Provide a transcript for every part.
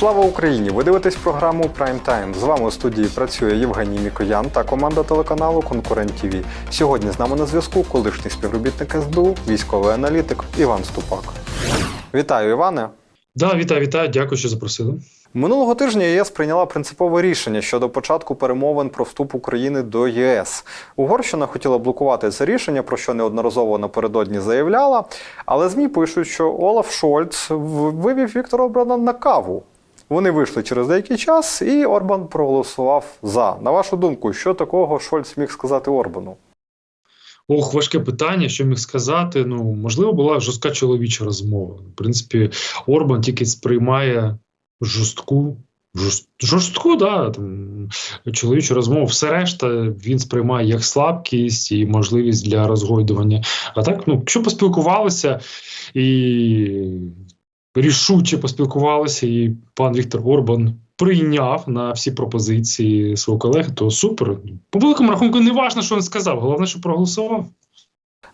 Слава Україні! Ви дивитесь програму Прайм Тайм. З вами у студії працює Євгеній Мікоян та команда телеканалу Конкурент ТВ. Сьогодні з нами на зв'язку колишній співробітник СБУ, військовий аналітик Іван Ступак. Вітаю, Іване! Да, вітаю, вітаю. Дякую, що запросили. Минулого тижня ЄС прийняла принципове рішення щодо початку перемовин про вступ України до ЄС. Угорщина хотіла блокувати це рішення, про що неодноразово напередодні заявляла. Але ЗМІ пишуть, що Олаф Шольц вивів Віктора Орбана на каву. Вони вийшли через деякий час, і Орбан проголосував за. На вашу думку, що такого Шольц міг сказати Орбану? Ох, важке питання, що міг сказати. Ну, можливо, була жорстка чоловіча розмова. В принципі, Орбан тільки сприймає жорстку. Жорстку, да, там, чоловічу розмову, все решта він сприймає як слабкість і можливість для розгойдування. А так, ну, якщо поспілкувалися і рішуче поспілкувалися, і пан Віктор Орбан прийняв на всі пропозиції свого колеги, то супер. По великому рахунку, не важно, що він сказав, головне, що проголосував.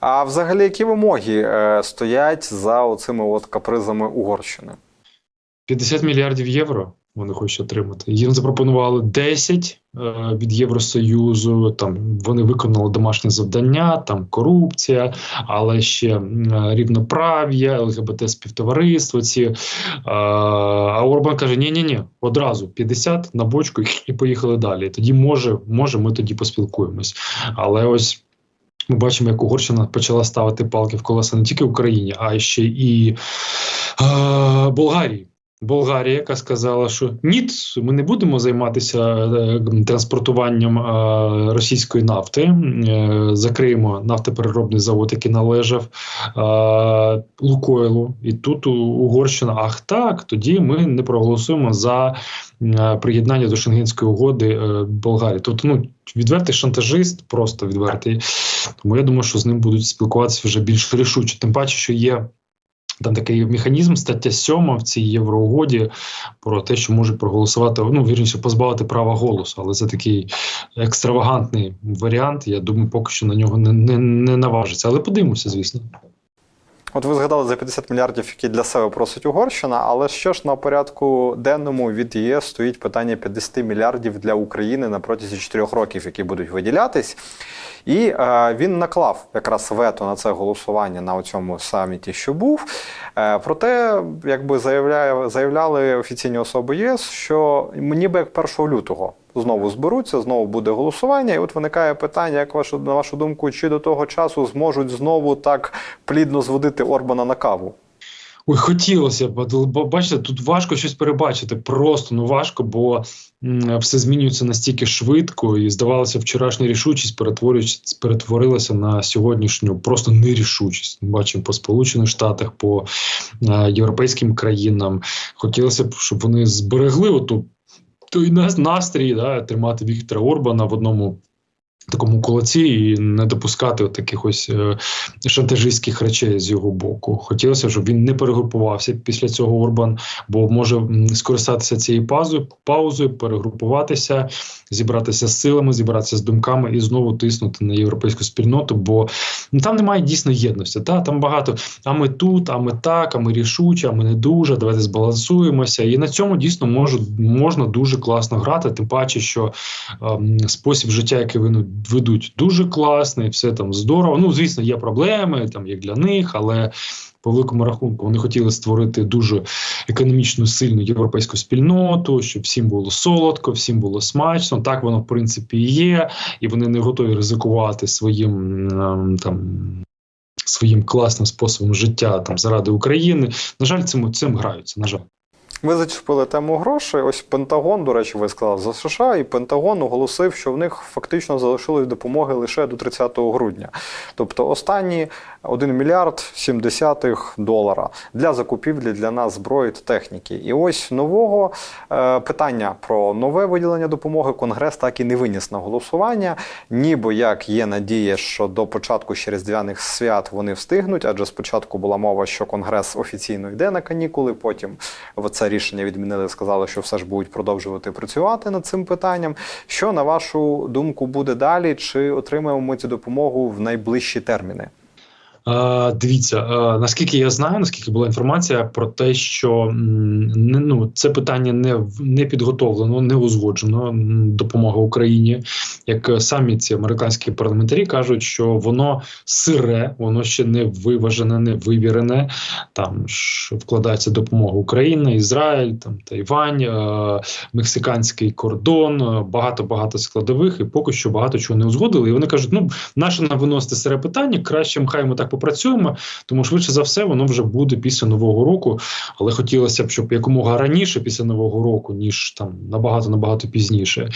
А взагалі, які вимоги е, стоять за оцими от капризами Угорщини? 50 мільярдів євро вони хочуть отримати. Їм запропонували 10 е, від Євросоюзу. Там вони виконали домашнє завдання, там корупція, але ще е, рівноправ'я, ЛГБТ співтовариство. Ці е, а Орбан каже: ні, ні, ні, одразу 50 на бочку і поїхали далі. Тоді може, може, ми тоді поспілкуємось. Але ось. Ми бачимо, як Угорщина почала ставити палки в колеса не тільки Україні, а ще і е, Болгарії. Болгарія, яка сказала, що ні, ми не будемо займатися е, транспортуванням російської нафти. Е, закриємо нафтопереробний завод, який належав Лукойлу. І тут Угорщина, ах так, тоді ми не проголосуємо за е, приєднання до Шенгенської угоди Болгарії. Тобто, ну відвертий шантажист, просто відвертий. Тому я думаю, що з ним будуть спілкуватися вже більш рішуче. Тим паче, що є там такий механізм, стаття 7 в цій євроугоді про те, що можуть проголосувати, ну вірніше, позбавити права голосу. Але це такий екстравагантний варіант. Я думаю, поки що на нього не, не, не наважиться. Але подивимося, звісно. От ви згадали за 50 мільярдів, які для себе просить Угорщина, але що ж на порядку денному від ЄС стоїть питання 50 мільярдів для України на протязі 4 років, які будуть виділятись. І е, він наклав якраз вето на це голосування на цьому саміті, що був. Е, проте, якби заявляє, заявляли офіційні особи ЄС, що ніби як 1 лютого знову зберуться, знову буде голосування. І от виникає питання, як вашу на вашу думку, чи до того часу зможуть знову так плідно зводити Орбана на каву? Ой, хотілося б, бо, бачите, тут важко щось перебачити. Просто ну важко, бо все змінюється настільки швидко, і здавалося, вчорашня рішучість перетворилася на сьогоднішню просто нерішучість. Ми бачимо по Сполучених Штатах, по е, європейським країнам. Хотілося б, щоб вони зберегли оту той настрій, да, тримати Віктора Орбана в одному. Такому кулаці і не допускати таких ось е, шантажистських речей з його боку. Хотілося, щоб він не перегрупувався після цього Орбан, бо може скористатися цією паузою, паузою, перегрупуватися, зібратися з силами, зібратися з думками і знову тиснути на європейську спільноту. Бо ну, там немає дійсно єдності. Та там багато. А ми тут, а ми так, а ми рішучі, а ми не дуже. Давайте збалансуємося. І на цьому дійсно можу, можна дуже класно грати. Тим паче, що ем, спосіб життя, який вони ведуть, дуже класний, все там здорово. Ну, звісно, є проблеми там як для них, але по великому рахунку вони хотіли створити дуже економічно сильну європейську спільноту, щоб всім було солодко, всім було смачно. Так воно в принципі і є, і вони не готові ризикувати своїм ем, там. Своїм класним способом життя там заради України. На жаль, цим цим граються. На жаль. Ви зачепили тему грошей. Ось Пентагон, до речі, ви сказали за США, і Пентагон оголосив, що в них фактично залишилось допомоги лише до 30 грудня. Тобто останні 1 мільярд 70 долара для закупівлі для нас зброї та техніки. І ось нового е, питання про нове виділення допомоги Конгрес так і не виніс на голосування. Ніби як є надія, що до початку ще різдвяних свят вони встигнуть, адже спочатку була мова, що Конгрес офіційно йде на канікули, потім в це рішення відмінили, сказали, що все ж будуть продовжувати працювати над цим питанням. Що на вашу думку буде далі? Чи отримаємо ми цю допомогу в найближчі терміни? Е, дивіться, е, наскільки я знаю, наскільки була інформація про те, що ну це питання не не підготовлено, не узгоджено допомога Україні. Як е, самі ці американські парламентарі кажуть, що воно сире, воно ще не виважене, не вивірене. Там ж вкладається допомога Україна, Ізраїль, там Тайвань, мексиканський кордон, багато багато складових, і поки що багато чого не узгодили. І вони кажуть, ну наше нам виносити сире питання, краще хай ми так попрацюємо, тому швидше за все воно вже буде після нового року. Але хотілося б, щоб якомога раніше після нового року, ніж там набагато набагато пізніше.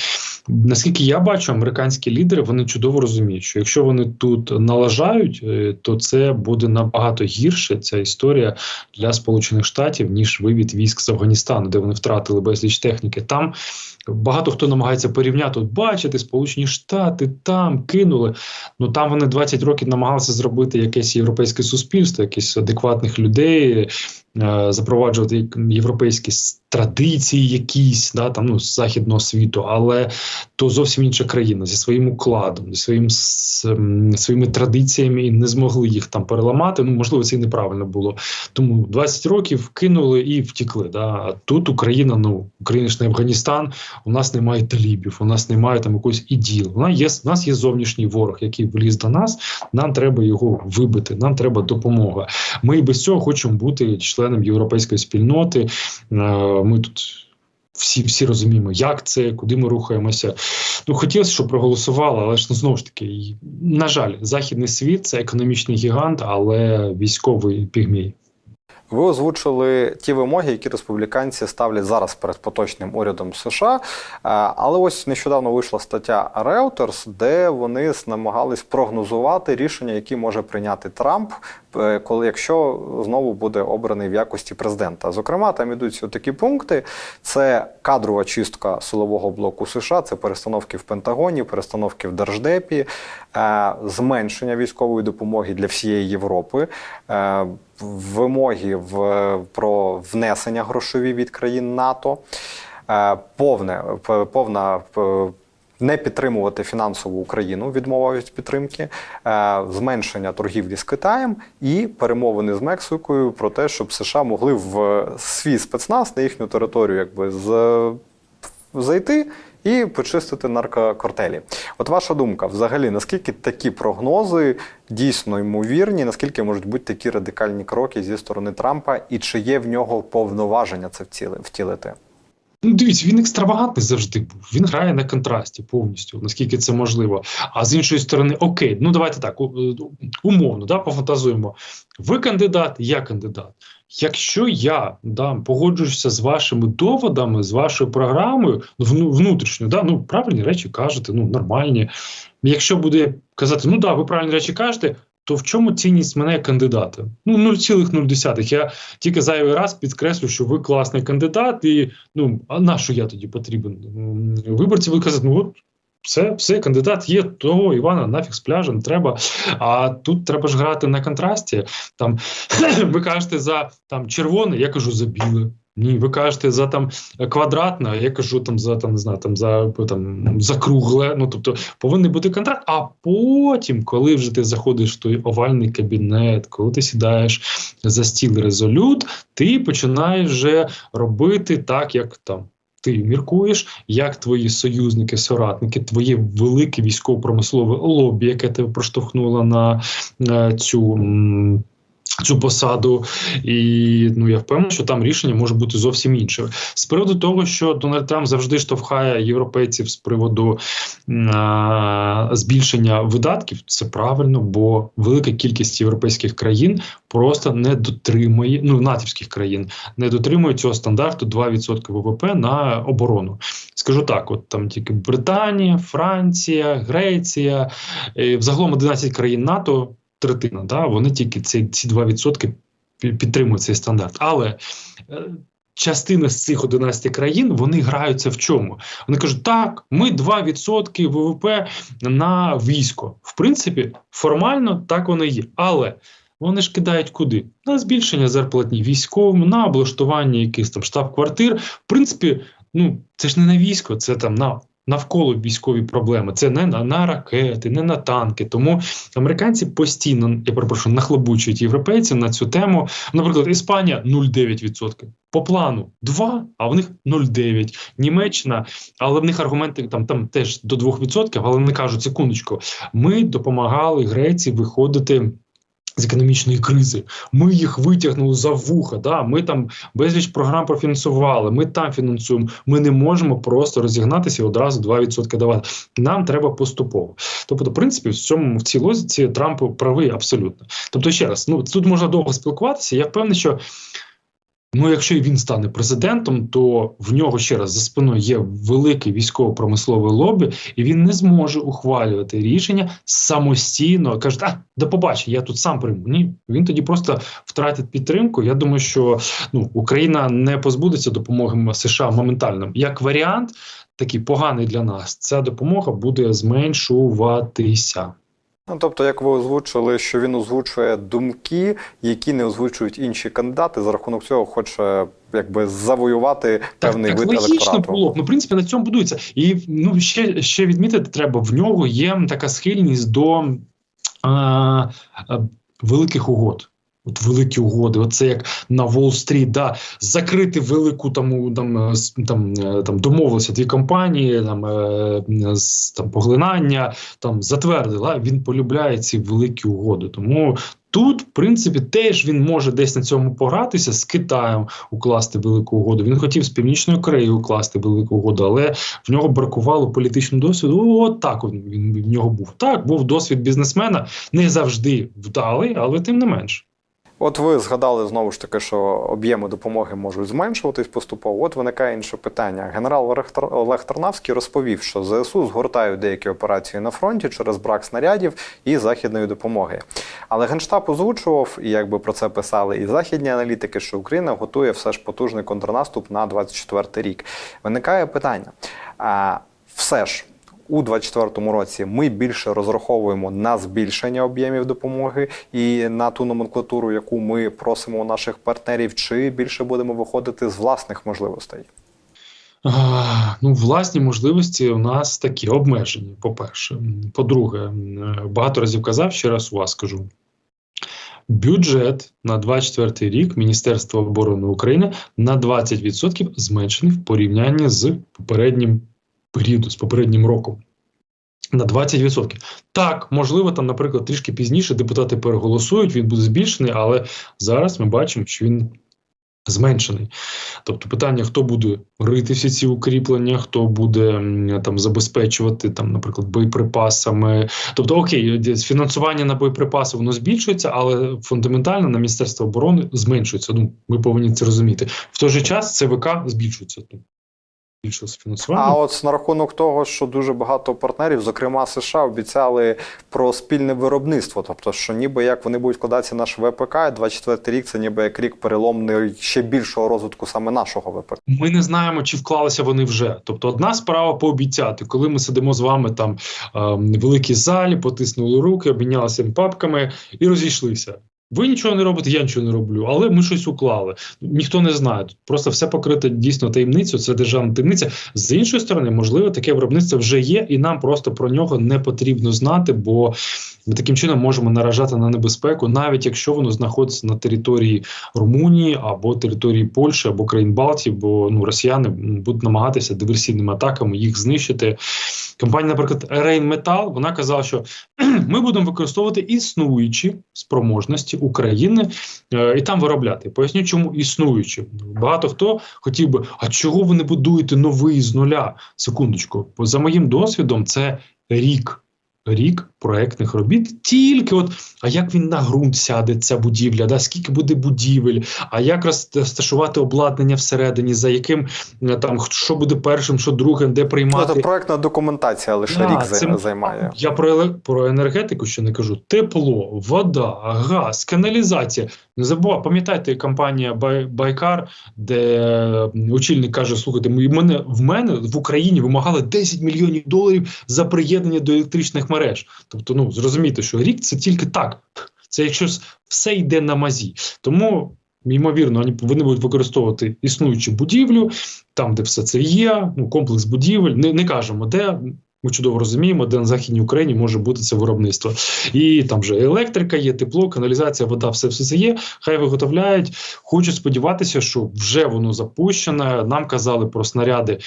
Наскільки я бачу, американські лідери вони чудово розуміють, що якщо вони тут налажають, е, то це буде набагато гірше ця історія для Сполучених Штатів ніж вивід військ з Афганістану, де вони втратили безліч техніки. Там багато хто намагається порівняти, от бачите, Сполучені Штати там кинули. Ну там вони 20 років намагалися зробити якесь європейське суспільство, якісь адекватних людей, запроваджувати європейські традиції, якісь да там ну з західного світу, але то зовсім інша країна зі своїм укладом, зі своїм своїми традиціями і не змогли їх там переламати. Ну можливо, це і неправильно було. Тому 20 років кинули і втікли. Да? А тут Україна, ну Україна Афганістан. У нас немає талібів, у нас немає там якогось іділ. Нас є у нас є зовнішній ворог, який вліз до нас. Нам треба його вибити. Нам треба допомога. Ми і без цього хочемо бути членом європейської спільноти. Е, Ми тут. Всі всі розуміємо, як це, куди ми рухаємося. Ну хотілося, щоб проголосували, але ж ну, знову ж таки, на жаль, західний світ це економічний гігант, але військовий пігмій. Ви озвучили ті вимоги, які республіканці ставлять зараз перед поточним урядом США. Е, Але ось нещодавно вийшла стаття Reuters, де вони намагались прогнозувати рішення, які може прийняти Трамп, коли якщо знову буде обраний в якості президента. Зокрема, там ідуть такі пункти: це кадрова чистка силового блоку США, це перестановки в Пентагоні, перестановки в Держдепі, е, зменшення військової допомоги для всієї Європи. е, Вимоги в, про внесення грошові від країн НАТО, е, повне, повна не підтримувати фінансову Україну, відмова від підтримки, е, зменшення торгівлі з Китаєм і перемовини з Мексикою про те, щоб США могли в свій спецназ на їхню територію якби з зайти і почистити наркокартелі. От ваша думка, взагалі, наскільки такі прогнози дійсно ймовірні, наскільки можуть бути такі радикальні кроки зі сторони Трампа, і чи є в нього повноваження це втілити? Ну, дивіться, він екстравагантний завжди був. Він грає на контрасті повністю, наскільки це можливо. А з іншої сторони, окей, ну давайте так умовно, да, пофантазуємо. Ви кандидат, я кандидат. Якщо я да, погоджуюся з вашими доводами, з вашою програмою, ну, внутрішньо, да, ну правильні речі кажете, ну нормальні. Якщо буде казати, ну да, ви правильні речі кажете, то в чому цінність мене як кандидата? Ну 0,0. Я тільки зайвий раз підкреслю, що ви класний кандидат, і ну а на що я тоді потрібен? Виборці ви кажуть, ну от. Все, все, кандидат є того Івана, нафіг з пляжа, не треба. А тут треба ж грати на контрасті. Там ви кажете за там червоне, я кажу за біле. Ні, ви кажете за там квадратне, а я кажу там за там не знаю, там за там за кругле. Ну тобто повинен бути контракт. А потім, коли вже ти заходиш в той овальний кабінет, коли ти сідаєш за стіл резолют, ти починаєш вже робити так, як там. Ти міркуєш, як твої союзники, соратники, твоє велике військово-промислове лобі, яке тебе проштовхнуло на е, цю. м, Цю посаду, і ну я впевнений, що там рішення може бути зовсім інше. З приводу того, що Дональд Трамп завжди штовхає європейців з приводу а, збільшення видатків, це правильно, бо велика кількість європейських країн просто не дотримує, ну натівських країн не дотримує цього стандарту 2% ВВП на оборону. Скажу так: от там тільки Британія, Франція, Греція, е, взагалом 11 країн НАТО третина. Да, вони тільки ці, ці 2% підтримують цей стандарт. Але е, частина з цих 11 країн вони граються в чому? Вони кажуть, так, ми 2% ВВП на військо. В принципі, формально так воно є. Але вони ж кидають куди? На збільшення зарплатні військовим, на облаштування якихось там штаб-квартир. В принципі, ну це ж не на військо, це там на навколо військові проблеми. Це не на, на ракети, не на танки. Тому американці постійно, я перепрошую, нахлобучують європейців на цю тему. Наприклад, Іспанія 0,9%. По плану 2, а в них 0,9. Німеччина, але в них аргументи там, там теж до 2%, але вони кажуть, секундочку, ми допомагали Греції виходити. З економічної кризи ми їх витягнули за вуха. Да? Ми там безліч програм профінансували. Ми там фінансуємо. Ми не можемо просто розігнатися і одразу 2% давати. Нам треба поступово. Тобто, в принципі, в цьому в цій лозіці Трамп правий абсолютно. Тобто, ще раз, ну тут можна довго спілкуватися. Я впевнений, що Ну, якщо він стане президентом, то в нього ще раз за спиною є великий військово-промисловий лобі, і він не зможе ухвалювати рішення самостійно. каже, а до побачення, я тут сам прийму. Ні, він тоді просто втратить підтримку. Я думаю, що ну Україна не позбудеться допомоги США моментально. Як варіант, такий поганий для нас, ця допомога буде зменшуватися. Ну, тобто, як ви озвучили, що він озвучує думки, які не озвучують інші кандидати, за рахунок цього хоче якби завоювати певний так, вид так, логічно електорату. було. Ну, в принципі, на цьому будується. І ну ще, ще відмітити треба, в нього є така схильність до а, а, великих угод. От великі угоди, оце як на Уолл-стріт, да, закрити велику там, там, е, там, е, там домовилися дві компанії, там, е, там поглинання, там затвердила. Він полюбляє ці великі угоди. Тому тут, в принципі, теж він може десь на цьому погратися з Китаєм укласти велику угоду. Він хотів з Північною Кореєю укласти велику угоду, але в нього бракувало політичного досвіду. От так він, в нього був. Так, був досвід бізнесмена, не завжди вдалий, але тим не менш. От ви згадали знову ж таки, що об'єми допомоги можуть зменшуватись поступово. От виникає інше питання. Генерал Олег Тарнавський розповів, що ЗСУ згортають деякі операції на фронті через брак снарядів і західної допомоги. Але генштаб озвучував, і якби про це писали і західні аналітики, що Україна готує все ж потужний контрнаступ на 24 рік. Виникає питання. А все ж. У 2024 році ми більше розраховуємо на збільшення об'ємів допомоги і на ту номенклатуру, яку ми просимо у наших партнерів, чи більше будемо виходити з власних можливостей. Ну, власні можливості у нас такі обмежені. По-перше, по-друге, е, багато разів казав, ще раз у вас скажу. Бюджет на 24 рік Міністерства оборони України на 20% зменшений в порівнянні з попереднім періодом, з попереднім роком. На 20%. Так, можливо, там, наприклад, трішки пізніше депутати переголосують, він буде збільшений, але зараз ми бачимо, що він зменшений. Тобто питання, хто буде рити всі ці укріплення, хто буде там забезпечувати, там, наприклад, боєприпасами. Тобто, окей, фінансування на боєприпаси воно збільшується, але фундаментально на Міністерство оборони зменшується. Ну, ми повинні це розуміти. В той же час ЦВК збільшується. Збільшилося фінансування. А от на рахунок того, що дуже багато партнерів, зокрема США, обіцяли про спільне виробництво. Тобто, що ніби як вони будуть вкладатися наш ВПК, і 24 рік це ніби як рік переломний ще більшого розвитку саме нашого ВПК. Ми не знаємо, чи вклалися вони вже. Тобто, одна справа пообіцяти, коли ми сидимо з вами там е, в великій залі, потиснули руки, обмінялися папками і розійшлися. Ви нічого не робите, я нічого не роблю, але ми щось уклали. Ніхто не знає. Просто все покрито дійсно таємницю. Це державна таємниця. З іншої сторони, можливо, таке виробництво вже є, і нам просто про нього не потрібно знати, бо ми таким чином можемо наражати на небезпеку, навіть якщо воно знаходиться на території Румунії або території Польщі або країн Балтії, бо ну росіяни будуть намагатися диверсійними атаками їх знищити. Компанія, наприклад, Rheinmetall, вона казала, що ми будемо використовувати існуючі спроможності України е, і там виробляти. Поясню, чому існуючі. Багато хто хотів би, а чого ви не будуєте новий з нуля? Секундочку, за моїм досвідом, це рік. Рік проектних робіт, тільки от а як він на ґрунт сяде, ця будівля, да скільки буде будівель, а як розташувати обладнання всередині, за яким е, там що буде першим, що другим, де Ну, приймати це проектна документація лише Да, рік це- займає. я про про енергетику ще не кажу. Тепло, вода, газ, каналізація. Не забувай, пам'ятаєте, компанія Бай- Байкар, де очільник каже: слухайте, мене в мене в Україні вимагали 10 мільйонів доларів за приєднання до електричних мереж. Тобто, ну зрозумійте, що рік це тільки так. Це якщо все йде на мазі. Тому Ймовірно, вони, вони будуть використовувати існуючу будівлю, там, де все це є, ну, комплекс будівель. Не, не кажемо, де. Ми чудово розуміємо, де на Західній Україні може бути це виробництво. І там вже електрика є, тепло, каналізація, вода, все, все це є. Хай виготовляють. Хочу сподіватися, що вже воно запущене. Нам казали про снаряди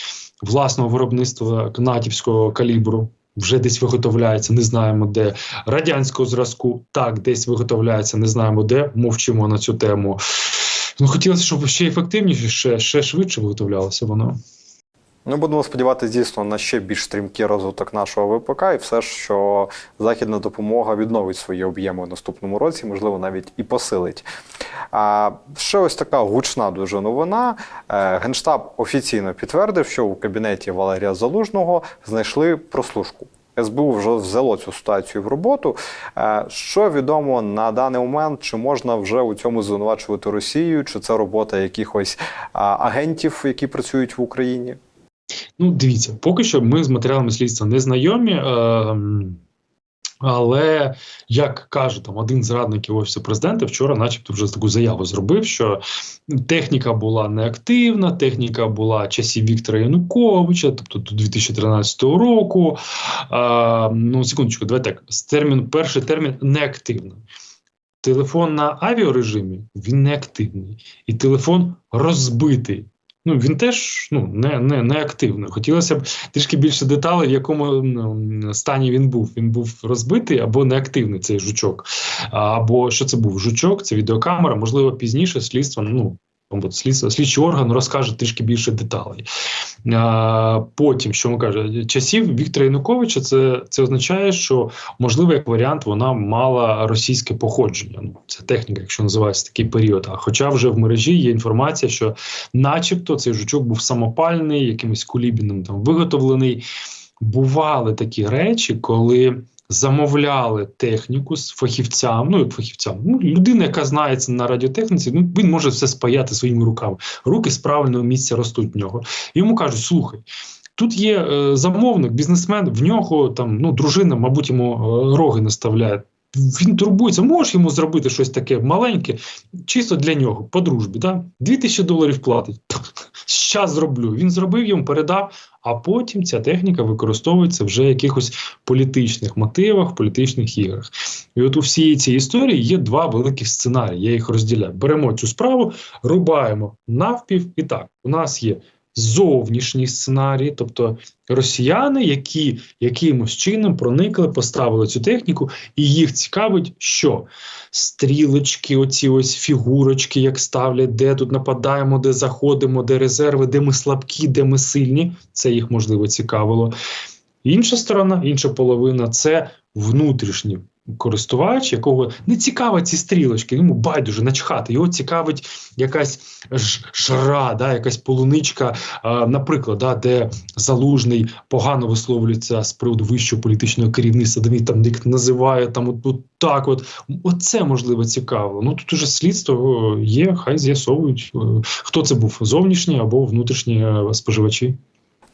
власного виробництва канатівського калібру. Вже десь виготовляється, не знаємо де. Радянського зразку так, десь виготовляється, не знаємо де. Мовчимо на цю тему. Ну, хотілося, щоб ще ефективніше, ще, ще швидше виготовлялося воно. Ну, будемо сподіватися, дійсно, на ще більш стрімкий розвиток нашого ВПК, і все що західна допомога відновить свої об'єми у наступному році, можливо, навіть і посилить. А ще ось така гучна дуже новина. Е, Генштаб офіційно підтвердив, що у кабінеті Валерія Залужного знайшли прослушку. СБУ вже взяло цю ситуацію в роботу. Е, Що відомо на даний момент, чи можна вже у цьому звинувачувати Росію, чи це робота якихось агентів, які працюють в Україні? Ну, дивіться, поки що ми з матеріалами слідства не знайомі. Е, але як каже там один з радників офісу президента, вчора, начебто, вже таку заяву зробив, що техніка була неактивна, техніка була часів Віктора Януковича, тобто до 2013 року. Е, ну, секундочку, давайте так. Термін, перший термін неактивна. Телефон на авіарежимі він неактивний, і телефон розбитий. Ну, він теж ну, не, не, не активний. Хотілося б трішки більше деталей, в якому ну, стані він був. Він був розбитий або неактивний цей жучок. Або що це був? Жучок, це відеокамера, можливо, пізніше слідство. Ну, слідчий орган розкаже трішки більше деталей. А, потім, що ми кажемо, часів Віктора Януковича, це, це означає, що можливо, як варіант, вона мала російське походження. Ну, це техніка, якщо називається такий період. А хоча вже в мережі є інформація, що, начебто, цей жучок був самопальний, якимось кулібіним там виготовлений. Бували такі речі, коли замовляли техніку з фахівцями. ну як фахівцям, ну людина, яка знається на радіотехніці, ну він може все спаяти своїми руками. Руки з правильного місця ростуть в нього. Йому кажуть: слухай. Тут є е, замовник, бізнесмен, в нього там ну дружина, мабуть, йому е, роги наставляє. Він турбується, можеш йому зробити щось таке маленьке, чисто для нього, по дружбі. Да? 2000 доларів платить. Щас зроблю. Він зробив йому, передав, а потім ця техніка використовується вже в якихось політичних мотивах, політичних іграх. І от у всій цій історії є два великих сценарії. Я їх розділяю. Беремо цю справу, рубаємо навпів, і так, у нас є. Зовнішній сценарій, тобто росіяни, які якимось чином проникли, поставили цю техніку, і їх цікавить, що стрілочки, оці ось фігурочки, як ставлять, де тут нападаємо, де заходимо, де резерви, де ми слабкі, де ми сильні. Це їх можливо цікавило. Інша сторона, інша половина це внутрішні користувач, якого не цікавить ці стрілочки, йому байдуже начхати. Його цікавить якась жра, да, якась полуничка, а, наприклад, да, де залужний погано висловлюється з приводу вищого політичного керівництва, де він там називає там от, от так. От оце можливо цікаво. Ну тут уже слідство є, хай з'ясовують, е, хто це був зовнішні або внутрішні е, споживачі.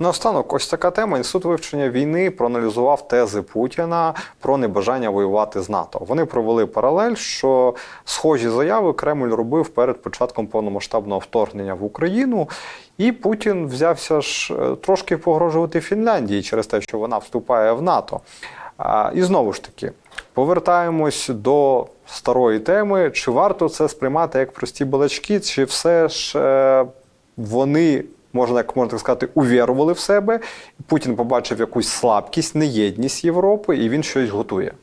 Наостанок, ось така тема. Інститут вивчення війни проаналізував тези Путіна про небажання воювати з НАТО. Вони провели паралель, що схожі заяви Кремль робив перед початком повномасштабного вторгнення в Україну. І Путін взявся ж е, трошки погрожувати Фінляндії через те, що вона вступає в НАТО. І знову ж таки, повертаємось до старої теми: чи варто це сприймати як прості балачки, чи все ж е, вони можна як можна так сказати, увірували в себе. Путін побачив якусь слабкість, неєдність Європи, і він щось готує.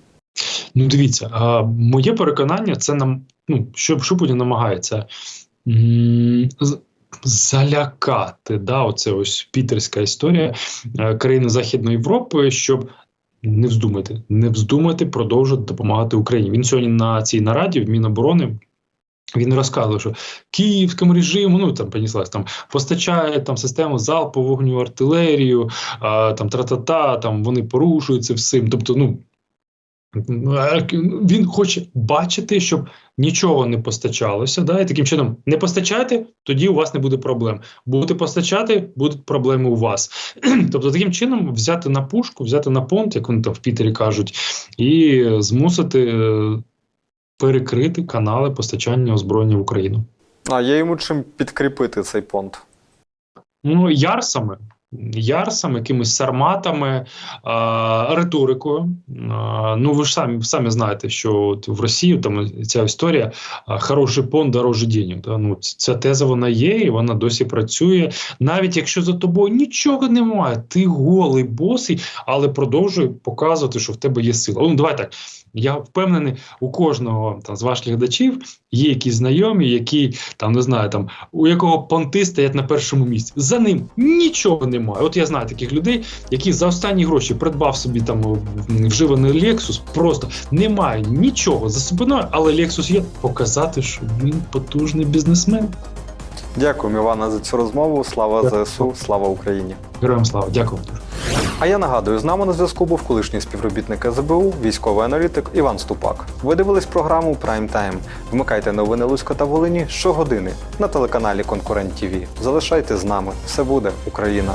Ну, дивіться, а, моє переконання, це нам ну що, що Путін намагається залякати. да, Оце ось пітерська історія е, країни Західної Європи, щоб. Не вздумайте, не вздумайте продовжувати допомагати Україні. Він сьогодні на цій нараді в Міноборони він розказував, що київському режиму, ну там поніслась там постачає там систему залпового вогню артилерію, а, там тра-та-та, там вони порушуються всім. Тобто, ну він хоче бачити, щоб нічого не постачалося. Да, І таким чином не постачайте, тоді у вас не буде проблем. Будете постачати, будуть проблеми у вас. тобто, таким чином взяти на пушку, взяти на понт, як вони там в Пітері кажуть, і змусити перекрити канали постачання озброєння в Україну. А є йому чим підкріпити цей понт. Ну, ярсами. Ярсами, якимись сарматами, а, риторикою. А, ну, ви ж самі, самі знаєте, що от в Росії там ця історія хороший пон дороже денег. Да? Ну, ця теза вона є, і вона досі працює. Навіть якщо за тобою нічого немає, ти голий, босий, але продовжуй показувати, що в тебе є сила. Ну, давай так. Я впевнений, у кожного там, з ваших глядачів є якісь знайомі, які там не знаю, там у якого понти стоять на першому місці. За ним нічого немає. От я знаю таких людей, які за останні гроші придбав собі там вживаний Lexus, просто немає нічого за собою, але Lexus є показати, що він потужний бізнесмен. Дякую, Івана, за цю розмову. Слава ЗСУ, слава Україні. Героям слава, дякую. А я нагадую, з нами на зв'язку був колишній співробітник СБУ, військовий аналітик Іван Ступак. Ви дивились програму Прайм Тайм. Вмикайте новини Луська та Волині щогодини на телеканалі Конкурент ТІВІ. Залишайте з нами. Все буде Україна.